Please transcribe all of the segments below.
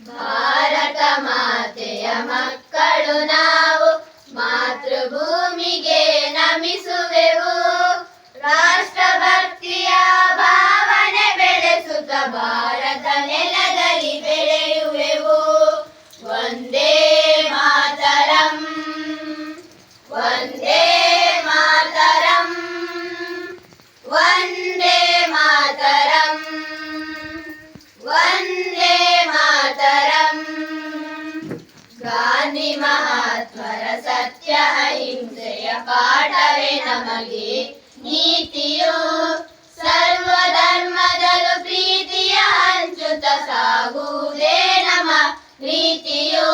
ಭಾರತ ಮಾತೆಯ ಮಕ್ಕಳು ನಾವು ಮಹಾತ್ಮರ ಸತ್ಯ ಅಹಿಂಸೆಯ ಪಾಠವೇ ನಮಗೆ. ನೀತಿಯು ಸರ್ವ ಧರ್ಮದಲ್ಲೂ ಪ್ರೀತಿಯ ಹಂಚುತ್ತ ಸಾಗುವುದೇ ನಮ್ಮ ಪ್ರೀತಿಯು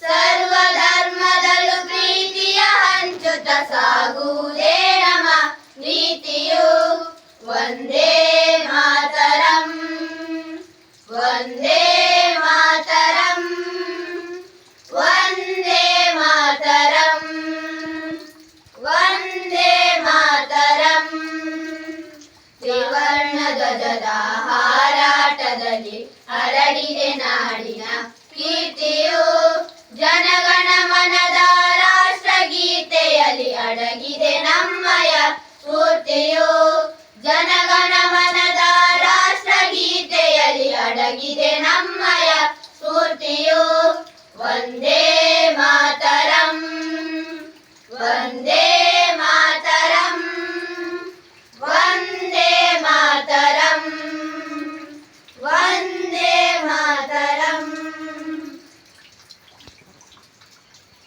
ಸರ್ವ ಧರ್ಮದಲ್ಲೂ ಪ್ರೀತಿಯ ಹಂಚುತ್ತ ಸಾಗುವುದೇ ನಮ್ಮ ನೀತಿಯು. ಒಂದೇ ಧ್ವಜದ ಹಾರಾಟದಲ್ಲಿ ಹರಡಿದೆ ನಾಡಿನ ಕೀರ್ತಿಯು. ಜನಗಣ ಮನದ ರಾಷ್ಟ್ರಗೀತೆಯಲ್ಲಿ ಅಡಗಿದೆ ನಮ್ಮಯ ಸ್ಫೂರ್ತಿಯು. ಜನಗಣ ಮನದ ರಾಷ್ಟ್ರಗೀತೆಯಲ್ಲಿ ಅಡಗಿದೆ ನಮ್ಮಯ ಸ್ಫೂರ್ತಿಯು. ವಂದೇ ಮಾತರಂ. ವಂದೇ